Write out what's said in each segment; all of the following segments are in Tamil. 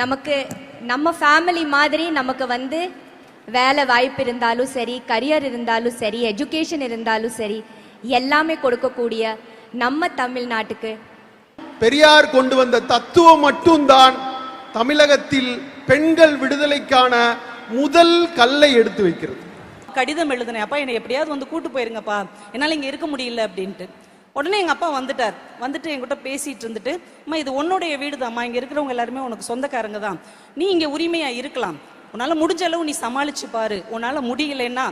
நமக்கு நம்ம ஃபேமிலி மாதிரி நமக்கு வந்து வேலை வாய்ப்பு இருந்தாலும் சரி கரியர் இருந்தாலும் சரி எஜுகேஷன் இருந்தாலும் சரி எல்லாமே கொடுக்கக்கூடிய நம்ம தமிழ்நாட்டுக்கு. பெரியார் கொண்டு வந்த தத்துவம் மட்டும்தான் தமிழகத்தில் பெண்கள் விடுதலைக்கான முதல் கல்லை எடுத்து வைக்கிறது. கடிதம் எழுதினேன். அப்பா என்னை எப்படியாவது வந்து கூட்டு போயிருங்கப்பா. என்னால் இங்கே இருக்க முடியல அப்படின்ட்டு. உடனே எங்கள் அப்பா வந்துட்டார். வந்துட்டு என்கிட்ட பேசிட்டு இருந்துட்டு அம்மா இது உன்னுடைய வீடு தான்மா இங்கே இருக்கிறவங்க எல்லாருமே உனக்கு சொந்தக்காரங்க தான். நீ இங்கே உரிமையாக இருக்கலாம். உன்னால் முடிஞ்ச அளவு நீ சமாளிச்சு பாரு. உன்னால் முடியலைன்னா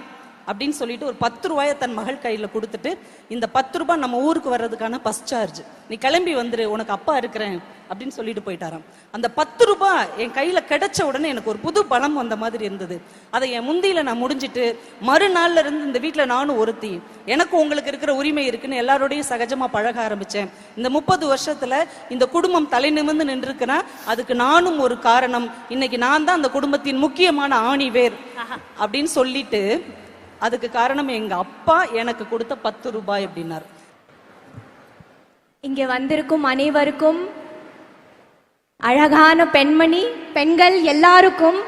அப்படின்னு சொல்லிட்டு ஒரு பத்து ரூபாயை தன் மகள் கையில் கொடுத்துட்டு இந்த பத்து ரூபாய் நம்ம ஊருக்கு வர்றதுக்கான பஸ் சார்ஜ் நீ கிளம்பி வந்துரு உனக்கு அப்பா இருக்கிறேன் அப்படின்னு சொல்லிட்டு போயிட்டாராம். அந்த பத்து ரூபாய் என் கையில கிடைச்ச உடனே எனக்கு ஒரு புது பலம் வந்த மாதிரி இருந்தது. அதை என் முந்தியில நான் முடிஞ்சிட்டு மறுநாள்ல இருந்து இந்த வீட்டுல நானும் ஒருத்தி. எனக்கு உங்களுக்கு இருக்கிற உரிமை இருக்குன்னு எல்லாரோடையும் சகஜமா பழக ஆரம்பிச்சேன். இந்த முப்பது வருஷத்துல இந்த குடும்பம் தலை நிமிர்ந்து நின்றுருக்குன்னா அதுக்கு நானும் ஒரு காரணம். இன்னைக்கு நான் தான் அந்த குடும்பத்தின் முக்கியமான ஆணி வேர் அப்படின்னு சொல்லிட்டு அதுக்கு காரணம் எங்க அப்பா எனக்கு கொடுத்த பத்து ரூபாய் அப்படின்னார். இங்கே வந்திருக்கும் அனைவருக்கும் அழகான பெண்மணி பெண்கள் எல்லாருக்கும்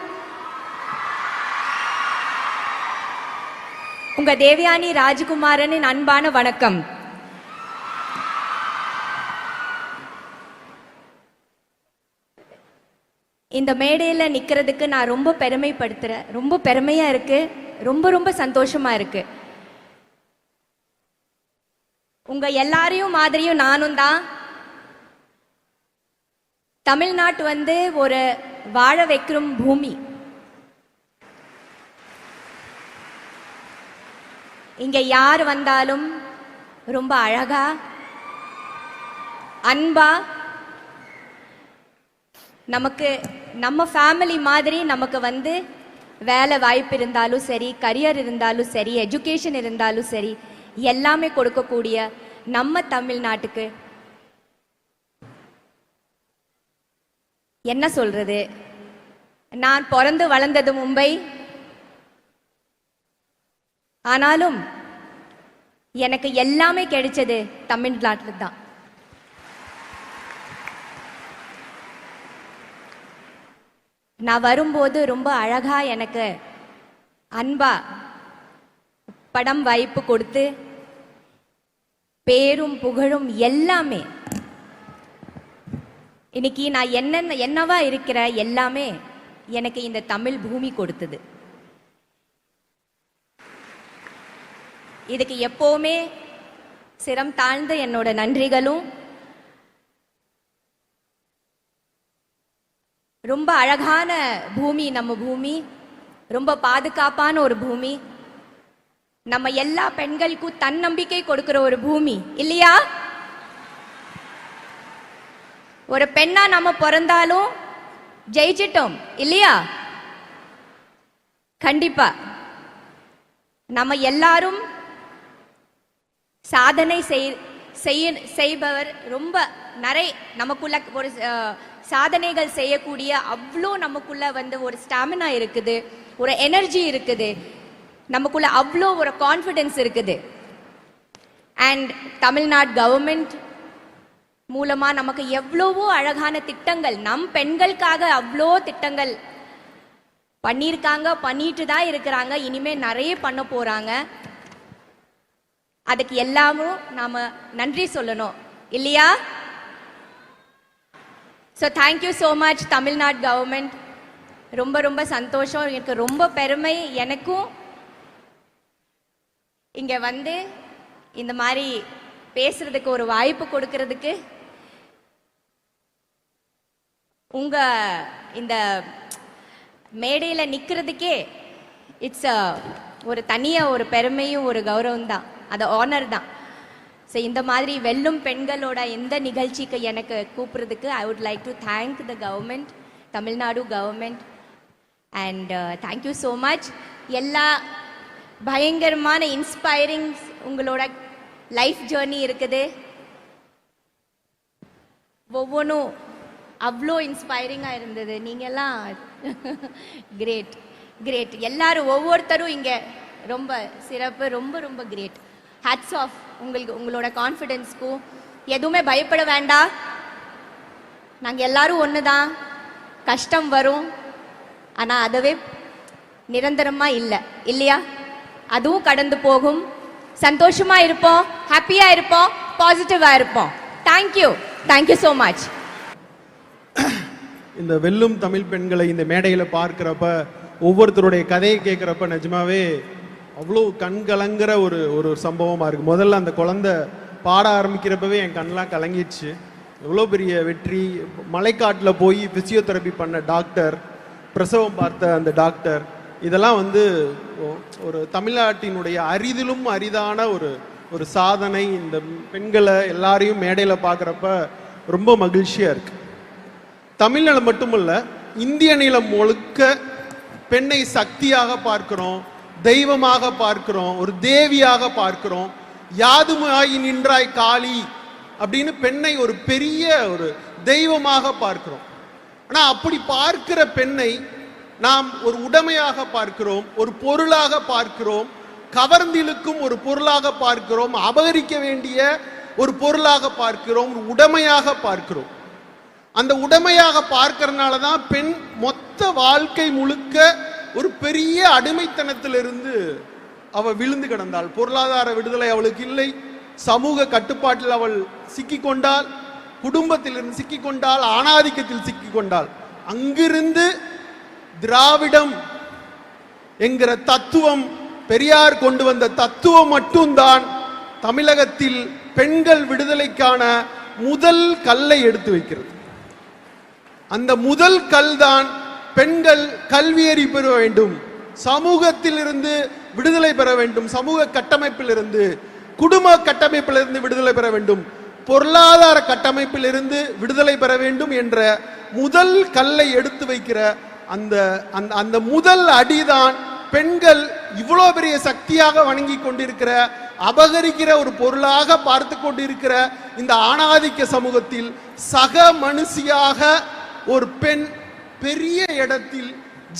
உங்க தேவயானி ராஜகுமாரனின் அன்பான வணக்கம். இந்த மேடையில் நிற்கிறதுக்கு நான் ரொம்ப பெருமைப்படுத்துகிறேன் ரொம்ப பெருமையாக இருக்குது ரொம்ப ரொம்ப சந்தோஷமா இருக்கு. உங்க எல்லாரையும் மாதிரியும் நானும் தான். தமிழ்நாட்டு வந்து ஒரு வாழ வைக்கும் பூமி. இங்க யார் வந்தாலும் ரொம்ப அழகா அன்பா நமக்கு நம்ம ஃபேமிலி மாதிரி நமக்கு வந்து வேலை வாய்ப்பு இருந்தாலும் சரி கரியர் இருந்தாலும் சரி எஜுகேஷன் இருந்தாலும் சரி எல்லாமே கொடுக்கக்கூடிய நம்ம தமிழ்நாட்டுக்கு என்ன சொல்றது? நான் பிறந்து வளர்ந்தது மும்பை. ஆனாலும் எனக்கு எல்லாமே கிடைச்சது தமிழ்நாட்டில் தான் நான் வரும்போது ரொம்ப அழகா எனக்கு அன்பா படம் வாய்ப்பு கொடுத்து பேரும் புகழும் எல்லாமே. இன்னைக்கு நான் என்னென்ன என்னவா இருக்கிற எல்லாமே எனக்கு இந்த தமிழ் பூமி கொடுத்தது. இதுக்கு எப்போவுமே சிரம் தாழ்ந்த என்னோட நன்றிகளும் ரொம்ப அழகான பூமி நம்ம பூமி ரொம்ப பாதுகாப்பான ஒரு பூமி. நம்ம எல்லா பெண்களுக்கும் தன்னம்பிக்கை கொடுக்கிற ஒரு பூமி இல்லையா? ஒரு பெண்ணா நம்ம பிறந்தாலும் ஜெயிச்சிட்டோம் இல்லையா? கண்டிப்பா. நம்ம எல்லாரும் சாதனை செய் செய்ய செய்பவர் ரொம்ப நிறைய நமக்குள்ள ஒரு சாதனைகள் செய்யக்கூடிய அவ்வளோ நமக்குள்ள வந்து ஒரு ஸ்டாமினா இருக்குது ஒரு எனர்ஜி இருக்குது நமக்குள்ள அவ்வளோ ஒரு கான்ஃபிடென்ஸ் இருக்குது. அண்ட் தமிழ்நாடு கவர்மெண்ட் மூலமா நமக்கு எவ்வளவோ அழகான திட்டங்கள் நம் பெண்களுக்காக அவ்வளோ திட்டங்கள் பண்ணியிருக்காங்க பண்ணிட்டு தான் இருக்கிறாங்க இனிமே நிறைய பண்ண போறாங்க. அதுக்கு எல்லாமும் நாம நன்றி சொல்லணும். இல்லையா? So thank you so much Tamil Nadu government ரொம்ப ரொம்ப சந்தோஷம். எனக்கு ரொம்ப பெருமை. எனக்கும் இங்கே வந்து இந்த மாதிரி பேசுறதுக்கு ஒரு வாய்ப்பு கொடுக்கறதுக்கு உங்க இந்த மேடையில் நிற்கிறதுக்கே இட்ஸ் ஒரு தனியாக ஒரு பெருமையும் ஒரு கௌரவம் தான் அது ஆனர் தான். ஸோ இந்த மாதிரி வெல்லும் பெண்களோட எந்த நிகழ்ச்சிக்கு எனக்கு கூப்பிடுறதுக்கு I would like to thank the government Tamil Nadu government and thank you so much எல்லா பயங்கரமான இன்ஸ்பைரிங் உங்களோட லைஃப் ஜேர்னி இருக்குது. ஒவ்வொன்றும் அவ்வளோ இன்ஸ்பைரிங்காக இருந்தது. நீங்கள்லாம் கிரேட் கிரேட் எல்லாரும் ஒவ்வொருத்தரும் இங்கே ரொம்ப சிறப்பு ரொம்ப ரொம்ப கிரேட் ஹேட்ஸ் ஆஃப் உங்களுக்கு உங்களோட கான்ஃபிடென்ஸ்க்கும் எதுவுமே பயப்பட வேண்டாம். நாங்கள் எல்லாரும் ஒன்று தான் கஷ்டம் வரும். ஆனால் அதுவே நிரந்தரமாக இல்லை. இல்லையா? அதுவும் கடந்து போகும். சந்தோஷமாக இருப்போம். ஹாப்பியாக இருப்போம். பாசிட்டிவாக இருப்போம். தேங்க்யூ தேங்க்யூ ஸோ மச் இந்த வெல்லும் தமிழ் பெண்களை இந்த மேடையில் பார்க்குறப்ப ஒவ்வொருத்தருடைய கதையை கேட்குறப்ப நிஜமாவே அவ்வளோ கண் கலங்குற ஒரு ஒரு சம்பவமாக இருக்குது முதல்ல அந்த குழந்தை பாட ஆரம்பிக்கிறப்பவே என் கண்ணெலாம் கலங்கிடுச்சு. எவ்வளோ பெரிய வெற்றி. மலைக்காட்டில் போய் ஃபிசியோதெரப்பி பண்ண டாக்டர் பிரசவம் பார்த்த அந்த டாக்டர் இதெல்லாம் வந்து ஒரு தமிழ்நாட்டினுடைய அரிதிலும் அரிதான ஒரு ஒரு சாதனை. இந்த பெண்களை எல்லாரையும் மேடையில் பார்க்குறப்ப ரொம்ப மகிழ்ச்சியாக இருக்குது தமிழ்நிலம் மட்டுமல்ல இந்திய நிலம் முழுக்க பெண்ணை சக்தியாக பார்க்குறோம். தெய்வமாக பார்க்கிறோம் ஒரு தேவியாக பார்க்கிறோம். யாதுமாய் நின்றாய் காளி அப்படின்னு பெண்ணை ஒரு பெரிய ஒரு தெய்வமாக பார்க்கிறோம். ஆனால் அப்படி பார்க்கிற பெண்ணை நாம் ஒரு உடமையாக பார்க்கிறோம் ஒரு பொருளாக பார்க்கிறோம் கவர்ந்திழுக்கும் ஒரு பொருளாக பார்க்கிறோம் அபகரிக்க வேண்டிய ஒரு பொருளாக பார்க்கிறோம் ஒரு பார்க்கிறோம். அந்த உடமையாக பார்க்கறதுனால தான் பெண் மொத்த வாழ்க்கை முழுக்க ஒரு பெரிய அடிமைத்தனத்திலிருந்து அவ விழுந்து கிடந்தாள். பொருளாதார விடுதலை அவளுக்கு இல்லை. சமூக கட்டுப்பாட்டில் அவள் சிக்கிக்கொண்டாள். குடும்பத்திலிருந்து சிக்கிக்கொண்டால் ஆணாதிக்கத்தில் சிக்கிக்கொண்டாள். அங்கிருந்து திராவிடம் என்கிற தத்துவம் பெரியார் கொண்டு வந்த தத்துவம் மட்டும்தான் தமிழகத்தில் பெண்கள் விடுதலைக்கான முதல் கல்லை எடுத்து வைக்கிறது. அந்த முதல் கல் தான் பெண்கள் கல்வியறி பெற வேண்டும். சமூகத்திலிருந்து விடுதலை பெற வேண்டும். சமூக கட்டமைப்பிலிருந்து குடும்ப கட்டமைப்பிலிருந்து விடுதலை பெற வேண்டும். பொருளாதார கட்டமைப்பிலிருந்து விடுதலை பெற வேண்டும் என்ற முதல் கல்லை எடுத்து வைக்கிற அந்த அந்த அந்த முதல் அடிதான் பெண்கள் இவ்வளோ பெரிய சக்தியாக வணங்கி கொண்டிருக்கிற அபகரிக்கிற ஒரு பொருளாக பார்த்து கொண்டிருக்கிற இந்த ஆணாதிக்க சமூகத்தில் சக மனுஷியாக ஒரு பெண் பெரிய இடத்தில்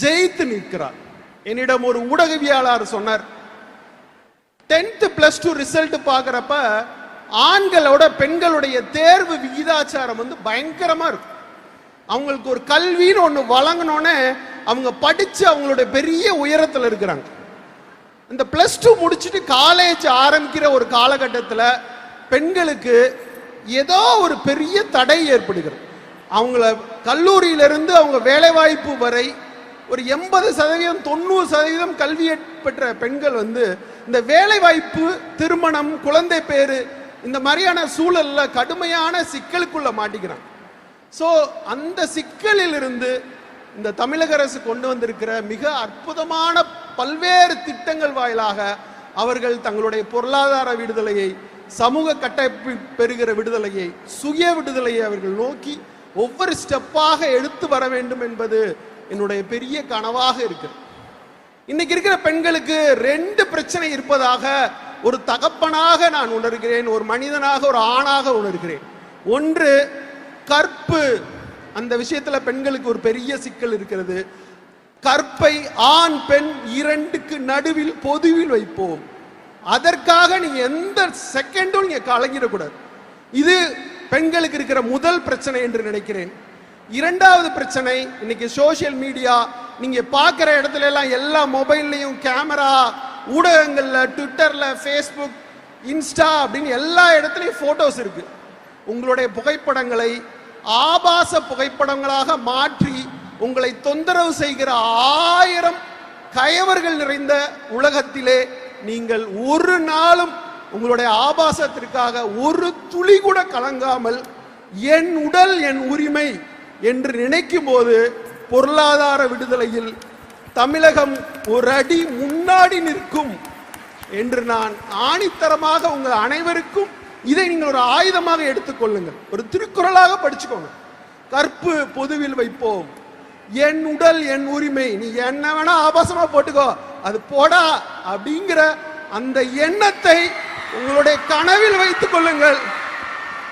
ஜெயித்து நிற்கிறார். என்னிடம் ஒரு ஊடகவியாளர் சொன்னார் டென்த் பிளஸ் டூ ரிசல்ட் பார்க்குறப்ப ஆண்களோட பெண்களுடைய தேர்வு விகிதாச்சாரம் வந்து பயங்கரமா இருக்கும். அவங்களுக்கு ஒரு கல்வின்னு ஒன்று வழங்கினோன்னே அவங்க படிச்சு அவங்களுடைய பெரிய உயரத்தில் இருக்கிறாங்க. இந்த பிளஸ் டூ முடிச்சுட்டு காலேஜ் ஆரம்பிக்கிற ஒரு காலகட்டத்தில் பெண்களுக்கு ஏதோ ஒரு பெரிய தடை ஏற்படுகிறது. அவங்கள கல்லூரியிலிருந்து அவங்க வேலைவாய்ப்பு வரை ஒரு எண்பது சதவீதம் தொண்ணூறு சதவீதம் கல்வி பெற்ற பெண்கள் வந்து இந்த வேலைவாய்ப்பு திருமணம் குழந்தை பேரு இந்த மாதிரியான சூழலில் கடுமையான சிக்கலுக்குள்ள மாட்டிக்கிறாங்க. ஸோ அந்த சிக்கலிலிருந்து இந்த தமிழக அரசு கொண்டு வந்திருக்கிற மிக அற்புதமான பல்வேறு திட்டங்கள் வாயிலாக அவர்கள் தங்களுடைய பொருளாதார விடுதலையை சமூக கட்டமைப்பு பெறுகிற விடுதலையை சுய விடுதலையை அவர்கள் நோக்கி ஒவ்வொரு ஸ்டெப்பாக எடுத்து வர வேண்டும் என்பது என்னுடைய பெரிய கனவாக இருக்கிறது. இன்னைக்கு இருக்கிற பெண்களுக்கு ரெண்டு பிரச்சனை இருப்பதாக ஒரு தகப்பனாக நான் உணர்கிறேன் ஒரு மனிதனாக ஒரு ஆணாக உணர்கிறேன். ஒன்று கற்பு. அந்த விஷயத்துல பெண்களுக்கு ஒரு பெரிய சிக்கல் இருக்கிறது. கற்பை ஆண் பெண் இரண்டுக்கு நடுவில் பொதுவில் வைப்போம். அதற்காக நீங்க எந்த செகண்டும் நீங்க கலங்கிடக்கூடாது. இது பெண்களுக்கு இருக்கிற முதல் பிரச்சனை என்று நினைக்கிறேன். இரண்டாவது பிரச்சனை இன்னைக்கு சோஷியல் மீடியா நீங்க பார்க்குற இடத்துல எல்லாம் எல்லா மொபைல்லையும் கேமரா ஊடகங்கள்ல ட்விட்டர்ல ஃபேஸ்புக் இன்ஸ்டா அப்படின்னு எல்லா இடத்துலையும் ஃபோட்டோஸ் இருக்கு. உங்களுடைய புகைப்படங்களை ஆபாச புகைப்படங்களாக மாற்றி உங்களை தொந்தரவு செய்கிற ஆயிரம் கயவர்கள் நிறைந்த உலகத்திலே நீங்கள் ஒரு நாளும் உங்களுடைய ஆபாசத்திற்காக ஒரு துளி கூட கலங்காமல் என் உடல் என் உரிமை என்று நினைக்கும் போது பொருளாதார விடுதலையில் தமிழகம் ஒரு அடி முன்னாடி நிற்கும் என்று நான் ஆணித்தரமாக உங்கள் அனைவருக்கும் இதை நீங்கள் ஒரு ஆயுதமாக எடுத்துக்கொள்ளுங்கள் ஒரு திருக்குறளாக படிச்சுக்கோங்க. கற்பு பொதுவில் வைப்போம். என் உடல் என் உரிமை நீ என்ன வேணா ஆபாசமா போட்டுக்கோ. அது போடா அப்படிங்கிற அந்த எண்ணத்தை உங்களுடைய கனவில் வைத்துக் கொள்ளுங்கள்.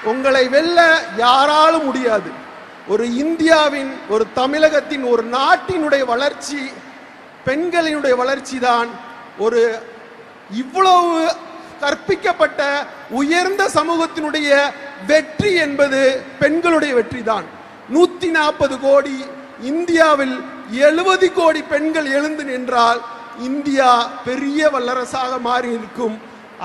உங்களை வெல்ல யாராலும் முடியாது. ஒரு இந்தியாவின் ஒரு தமிழகத்தின் ஒரு நாட்டினுடைய வளர்ச்சி பெண்களினுடைய வளர்ச்சி தான் ஒரு இவ்வளவு கற்பிக்கப்பட்ட உயர்ந்த சமூகத்தினுடைய வெற்றி என்பது பெண்களுடைய வெற்றி தான் நூத்தி நாற்பது கோடி இந்தியாவில் எழுபது கோடி பெண்கள் எழுந்து நின்றால் இந்தியா பெரிய வல்லரசாக மாறி இருக்கும்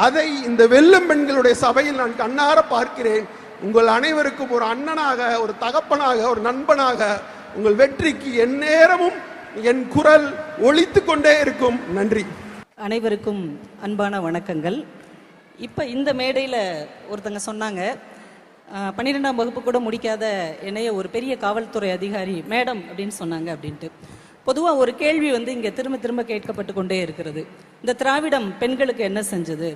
அதை இந்த வெல்லும் பெண்களுடைய சபையில் நான் கண்ணார பார்க்கிறேன். உங்கள் அனைவருக்கும் ஒரு அண்ணனாக ஒரு தகப்பனாக ஒரு நண்பனாக உங்கள் வெற்றிக்கு எந்நேரமும் என் குரல் ஒழித்து கொண்டே இருக்கும். நன்றி. அனைவருக்கும் அன்பான வணக்கங்கள். இப்போ இந்த மேடையில் ஒருத்தங்க சொன்னாங்க பன்னிரெண்டாம் வகுப்பு கூட முடிக்காத என்னைய ஒரு பெரிய காவல்துறை அதிகாரி மேடம் அப்படின்னு சொன்னாங்க அப்படின்ட்டு. பொதுவாக ஒரு கேள்வி வந்து இங்கே திரும்ப திரும்ப கேட்கப்பட்டு கொண்டே இருக்கிறது. இந்த திராவிடம் பெண்களுக்கு என்ன செஞ்சது?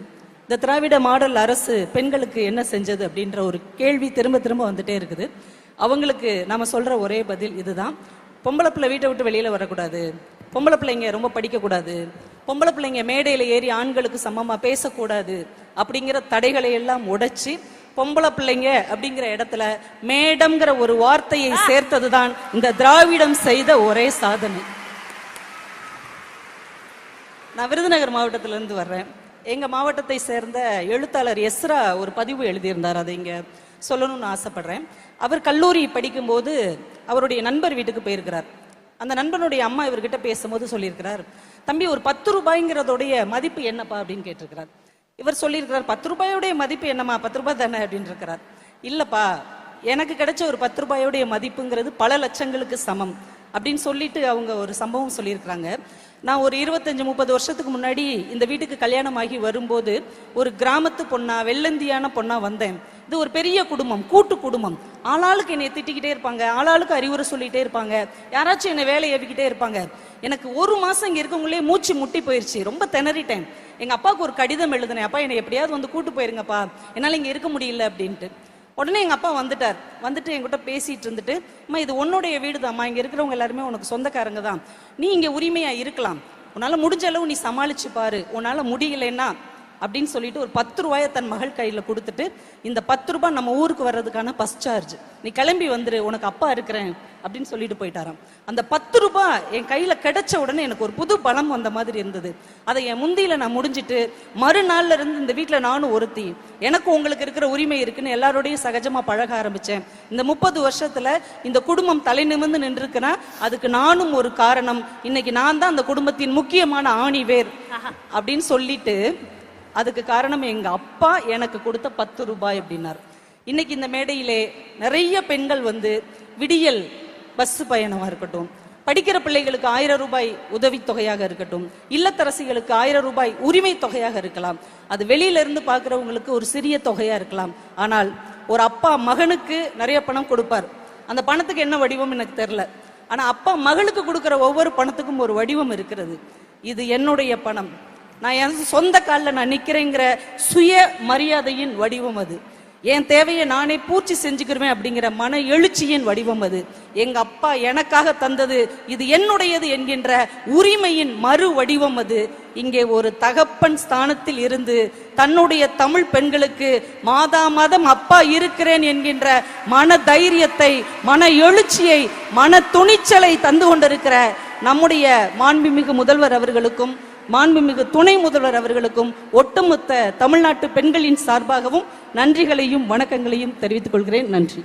இந்த திராவிட மாடல் அரசு பெண்களுக்கு என்ன செஞ்சது அப்படின்ற ஒரு கேள்வி திரும்ப திரும்ப வந்துட்டே இருக்குது. அவங்களுக்கு நாம் சொல்கிற ஒரே பதில் இதுதான். பொம்பளை பிள்ளை வீட்டை விட்டு வெளியில் வரக்கூடாது. பொம்பளை பிள்ளைங்க ரொம்ப படிக்கக்கூடாது. பொம்பளை பிள்ளைங்க மேடையில் ஏறி ஆண்களுக்கு சமமாக பேசக்கூடாது அப்படிங்கிற தடைகளை எல்லாம் உடைச்சி பொம்பளை பிள்ளைங்க அப்படிங்கிற இடத்துல மேடம்ங்கிற ஒரு வார்த்தையை சேர்த்ததுதான் இந்த திராவிடம் செய்த ஒரே சாதனை. நான் விருதுநகர் மாவட்டத்திலேருந்து வர்றேன். எங்க மாவட்டத்தை சேர்ந்த எழுத்தாளர் எஸ்ரா ஒரு பதிவு எழுதியிருந்தார். அதை இங்க சொல்லணும்னு ஆசைப்படுறேன். அவர் கல்லூரி படிக்கும்போது அவருடைய நண்பர் வீட்டுக்கு போயிருக்கிறார். அந்த நண்பனுடைய அம்மா இவர்கிட்ட பேசும்போது சொல்லியிருக்கிறார் தம்பி ஒரு பத்து ரூபாய்ங்கிறதோடைய மதிப்பு என்னப்பா? அப்படின்னு கேட்டிருக்கிறார். இவர் சொல்லியிருக்கிறார் பத்து ரூபாயோடைய மதிப்பு என்னம்மா? பத்து ரூபாய் தானே? அப்படின்னு இருக்கிறார் இல்லப்பா எனக்கு கிடைச்ச ஒரு பத்து ரூபாயோடைய மதிப்புங்கிறது பல லட்சங்களுக்கு சமம். அப்படின்னு சொல்லிட்டு அவங்க ஒரு சம்பவம் சொல்லியிருக்கிறாங்க. நான் ஒரு இருபத்தஞ்சு முப்பது வருஷத்துக்கு முன்னாடி இந்த வீட்டுக்கு கல்யாணம் ஆகி வரும்போது ஒரு கிராமத்து பொண்ணா வெள்ளந்தியான பொண்ணா வந்தேன். இது ஒரு பெரிய குடும்பம் கூட்டு குடும்பம். ஆளாளுக்கு என்னை திட்டிக்கிட்டே இருப்பாங்க ஆளாளுக்கு அறிவுரை சொல்லிட்டே இருப்பாங்க. யாராச்சும் என்னை வேலை ஏவிக்கிட்டே இருப்பாங்க. எனக்கு ஒரு மாசம் இங்க இருக்கவங்களே மூச்சு முட்டி போயிருச்சு ரொம்ப திணறிட்டேன். எங்க அப்பாவுக்கு ஒரு கடிதம் எழுதினேன் அப்பா என்னை எப்படியாவது வந்து கூட்டு போயிருங்கப்பா. என்னால இங்க இருக்க முடியல அப்படின்ட்டு. உடனே எங்கள் அப்பா வந்துட்டார். வந்துட்டு என்கிட்ட பேசிட்டு இருந்துட்டு அம்மா இது உன்னுடைய வீடு வீடுதாம்மா. இங்கே இருக்கிறவங்க எல்லாருமே உனக்கு சொந்தக்காரங்க தான். நீ இங்கே உரிமையாக இருக்கலாம். உன்னால் முடிஞ்ச அளவு நீ சமாளிச்சு பாரு. உன்னால் முடியலைன்னா அப்படின்னு சொல்லிட்டு ஒரு பத்து ரூபாயை தன் மகள் கையில கொடுத்துட்டு இந்த பத்து ரூபாய் நம்ம ஊருக்கு வர்றதுக்கான பஸ் சார்ஜ் நீ கிளம்பி வந்துரு உனக்கு அப்பா இருக்கிறேன் அப்படின்னு சொல்லிட்டு போயிட்டாராம். அந்த பத்து ரூபாய் என் கையில கிடைச்ச உடனே எனக்கு ஒரு புது பலம் வந்த மாதிரி இருந்தது. அதை என் முந்தியில நான் முடிஞ்சிட்டு மறுநாள்ல இருந்து இந்த வீட்டுல நானும் ஒருத்தி எனக்கு உங்களுக்கு இருக்கிற உரிமை இருக்குன்னு எல்லாரோடையும் சகஜமா பழக ஆரம்பிச்சேன். இந்த முப்பது வருஷத்துல இந்த குடும்பம் தலை நிமிர்ந்து நின்றுருக்குன்னா அதுக்கு நானும் ஒரு காரணம். இன்னைக்கு நான் தான் அந்த குடும்பத்தின் முக்கியமான ஆணி வேர் அப்படின்னு சொல்லிட்டு அதுக்கு காரணம் எங்க அப்பா எனக்கு கொடுத்த பத்து ரூபாய் அப்படின்னார். இன்னைக்கு இந்த மேடையிலே நிறைய பெண்கள் வந்து விடியல் பஸ் பயணமா இருக்கட்டும் படிக்கிற பிள்ளைகளுக்கு ஆயிரம் ரூபாய் உதவித்தொகையாக இருக்கட்டும் இல்லத்தரசிகளுக்கு ஆயிரம் ரூபாய் உரிமை தொகையாக இருக்கலாம். அது வெளியிலிருந்து பார்க்குறவங்களுக்கு ஒரு சிறிய தொகையா இருக்கலாம். ஆனால் ஒரு அப்பா மகனுக்கு நிறைய பணம் கொடுப்பார். அந்த பணத்துக்கு என்ன வடிவம் எனக்கு தெரில ஆனால் அப்பா மகளுக்கு கொடுக்குற ஒவ்வொரு பணத்துக்கும் ஒரு வடிவம் இருக்கிறது. இது என்னுடைய பணம். நான் என் சொந்த காலில் நான் நிற்கிறேங்கிற சுய மரியாதையின் வடிவம் அது. என் தேவையை நானே பூர்த்தி செஞ்சுக்கிறேன் அப்படிங்கிற மன எழுச்சியின் வடிவம் அது. எங்க அப்பா எனக்காக தந்தது இது என்னுடையது என்கின்ற உரிமையின் மறு வடிவம் அது. இங்கே ஒரு தகப்பன் ஸ்தானத்தில் இருந்து தன்னுடைய தமிழ் பெண்களுக்கு மாதா மாதம் அப்பா இருக்கிறேன் என்கின்ற மன தைரியத்தை மன எழுச்சியை மன துணிச்சலை தந்து கொண்டிருக்கிற நம்முடைய மாண்புமிகு முதல்வர் அவர்களுக்கும் மாண்புமிகு துணை முதல்வர் அவர்களுக்கும் ஒட்டுமொத்த தமிழ்நாட்டு பெண்களின் சார்பாகவும் நன்றிகளையும் வணக்கங்களையும் தெரிவித்துக் கொள்கிறேன். நன்றி.